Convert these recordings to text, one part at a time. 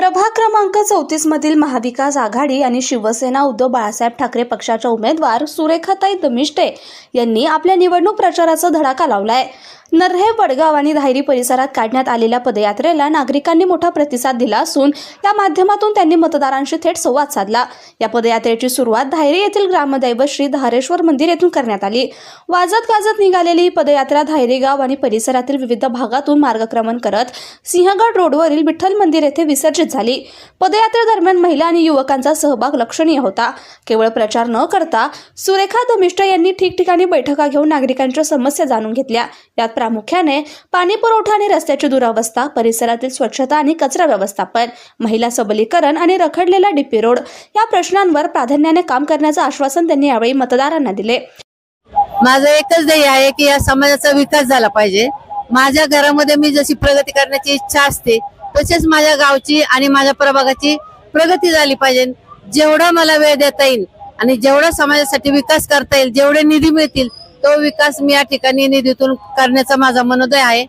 प्रभाग क्रमांक चौतीस मधील महाविकास आघाडी आणि शिवसेना उद्धव बाळासाहेब ठाकरे पक्षाच्या उमेदवार सुरेखाताई दमिष्टे यांनी आपल्या निवडणूक प्रचाराचा धडाका लावलाय. नर्हे वडगाव आणि धायरी परिसरात काढण्यात आलेल्या पदयात्रेला नागरिकांनी मोठा प्रतिसाद दिला असून या माध्यमातून त्यांनी मतदारांशी थेट संवाद साधला. या पदयात्रेची सुरुवात धायरी येथील ग्रामदैवत श्री धारेश्वर मंदिर येथून करण्यात आली. वाजत गाजत निघालेली ही पदयात्रा धायरी गाव आणि परिसरातील विविध भागातून मार्गक्रमण करत सिंहगड रोडवरील विठ्ठल मंदिर येथे विसर्जित झाली. पदयात्रेदरम्यान महिला आणि युवकांचा सहभाग लक्षणीय होता. केवळ प्रचार न करता सुरेखा दमिष्ट यांनी ठिकठिकाणी बैठका घेऊन नागरिकांच्या समस्या जाणून घेतल्या. यात प्रामुख्याने पाणी पुरवठा आणि रस्त्याची दुरावस्था परिसरातील स्वच्छता आणि कचरा व्यवस्थापन महिला सबलीकरण आणि रखडलेला डीपी रोड या प्रश्नांवर प्राधान्याने काम करण्याचं आश्वासन त्यांनी यावेळी मतदारांना दिले. माझं एकच ध्येय आहे की या समाजाचा विकास झाला पाहिजे. माझ्या घरामध्ये मी जशी प्रगती करण्याची इच्छा असते तसेच माझ्या गावची आणि माझ्या प्रभागाची प्रगती झाली पाहिजे. जेवढा मला वेळ देता येईल आणि जेवढा समाजासाठी विकास करता येईल जेवढे निधी मिळतील तो विकास मी या ठिकाणी निधीतून करण्याचा माझा मनोदय आहे.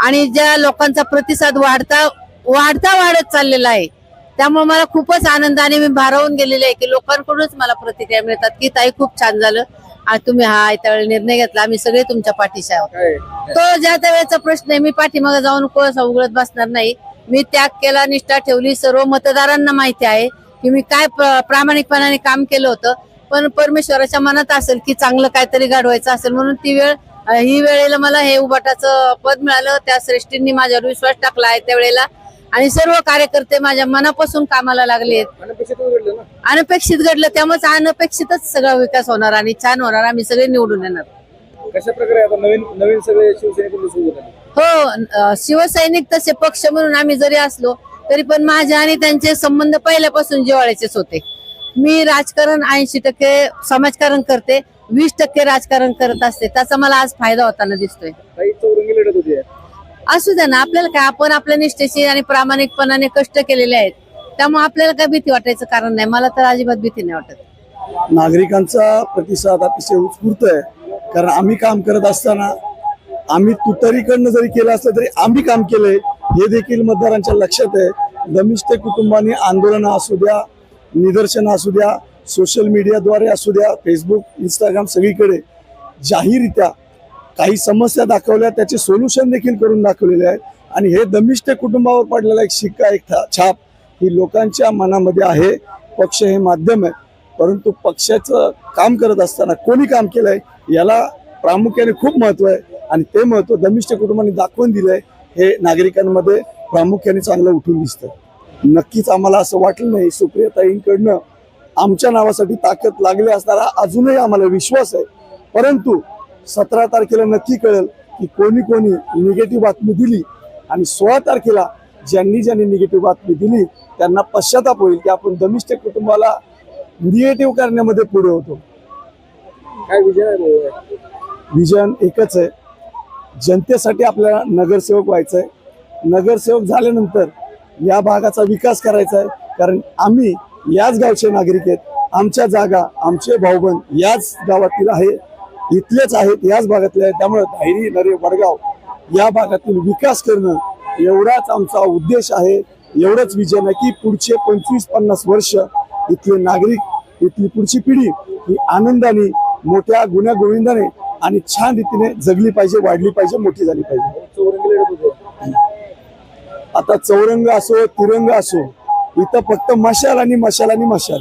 आणि ज्या लोकांचा प्रतिसाद वाढता वाढता वाढत चाललेला आहे त्यामुळे मला खूपच आनंद आणि मी भारावून गेलेले आहे की लोकांकडूनच मला प्रतिक्रिया मिळतात की ताई खूप छान झालं. आणि तुम्ही हा त्यावेळी निर्णय घेतला. आम्ही सगळे तुमच्या पाठीशी आहोत. तो ज्या त्या वेळेचा प्रश्न आहे मी पाठीमागे जाऊन कोळसा उघडत बसणार नाही. मी त्याग केला निष्ठा ठेवली सर्व मतदारांना माहिती आहे की मी काय प्र- प्रामाणिकपणाने काम केलं होतं. पण परमेश्वराच्या मनात असेल की चांगलं काहीतरी घडवायचं असेल म्हणून ती वेळ ही वेळेला मला हे उबाटाचं पद मिळालं. त्या श्रेष्ठींनी माझ्यावर विश्वास टाकला आहे त्यावेळेला आणि सर्व कार्यकर्ते माझ्या मनापासून कामाला लागले आहेत. अनपेक्षित घडलं ना? अनपेक्षित घडलं त्यामुळे अनपेक्षितच सगळा विकास होणार आणि छान होणार. आम्ही सगळे निवडून येणार. कशा प्रकारे आता नवीन नवीन सगळे शिवसैनिक हो शिवसैनिक तसे पक्ष म्हणून आम्ही जरी असलो तरी पण माझे आणि त्यांचे संबंध पहिल्यापासून जिव्हाळ्याचेच होते. मी राजकारण ऐंशी टक्के समाजकारण करते वीस टक्के राजकारण करत असते. त्याचा मला आज फायदा होताना दिसतोय. काही चौरंगी लढत होती. असू द्या ना आपल्याला काय आपण आपल्या निष्ठेशी आणि प्रामाणिकपणाने कष्ट केलेले आहेत. त्यामुळे आपल्याला काय भीती वाटायचं कारण नाही. मला तर अजिबात भीती नाही वाटत. नागरिकांचा प्रतिसाद अतिशय उत्स्फूर्त आहे. कारण आम्ही काम करत असताना आम्ही तुतारीकडनं जरी केलं असलं तरी आम्ही काम केलंय. हे देखील मतदारांच्या लक्षात आहे. दमिष्ट कुटुंबाने आंदोलनं असू द्या निदर्शनं असू द्या सोशल मीडियाद्वारे असू द्या फेसबुक इंस्टाग्राम सगळीकडे जाहीररित्या काही समस्या दाखवल्या त्याचे सोल्युशन देखील करून दाखवलेले आहेत. आणि हे दमिष्ट कुटुंबावर पडलेला एक शिक्का एक था- छाप ही लोकांच्या मनामध्ये आहे. पक्ष हे माध्यम आहे. परंतु पक्षाचं काम करत असताना कोणी काम केलंय याला प्रामुख्याने खूप महत्त्व आहे. आणि ते महत्त्व दमिष्ट कुटुंबाने दाखवून दिलंय हे नागरिकांमध्ये प्रामुख्याने चांगलं उठून दिसतं. नक्कीच आम्हाला असं वाटलं नाही सुप्रियताईंकडनं आमच्या नावासाठी ताकद लागली असणारा अजूनही आम्हाला विश्वास आहे. परंतु सतरा तारखेला नक्की कळेल की कोणी कोणी निगेटिव्ह बातमी दिली आणि सोळा तारखेला ज्यांनी ज्यांनी निगेटिव्ह बातमी दिली त्यांना पश्चाताप होईल की आपण दमिष्ट कुटुंबाला निगेटिव्ह करण्यामध्ये पुढे होतो. काय विजय आहे? विजन एकच आहे. जनतेसाठी आपल्याला नगरसेवक व्हायचं आहे नगरसेवक झाल्यानंतर या भागाचा विकास करायचा आहे कारण आम्ही याच गावचे नागरिक आहेत. आमच्या जागा आमचे भाऊबंद याच गावातील आहे. इथलेच आहेत याच भागातले आहेत. त्यामुळे धायरी नरे वडगाव या भागातील विकास करणं एवढाच आमचा उद्देश आहे. एवढंच विजन आहे की पुढचे पंचवीस पन्नास वर्ष इथले नागरिक इथली पुढची पिढी ही आनंदाने मोठ्या गुन्ह्या गोविंदाने आणि छान रीतीने जगली पाहिजे वाढली पाहिजे मोठी झाली पाहिजे. आता चौरंग असो तिरंग असो इथं फक्त मशाल आणि मशाल आणि मशाल.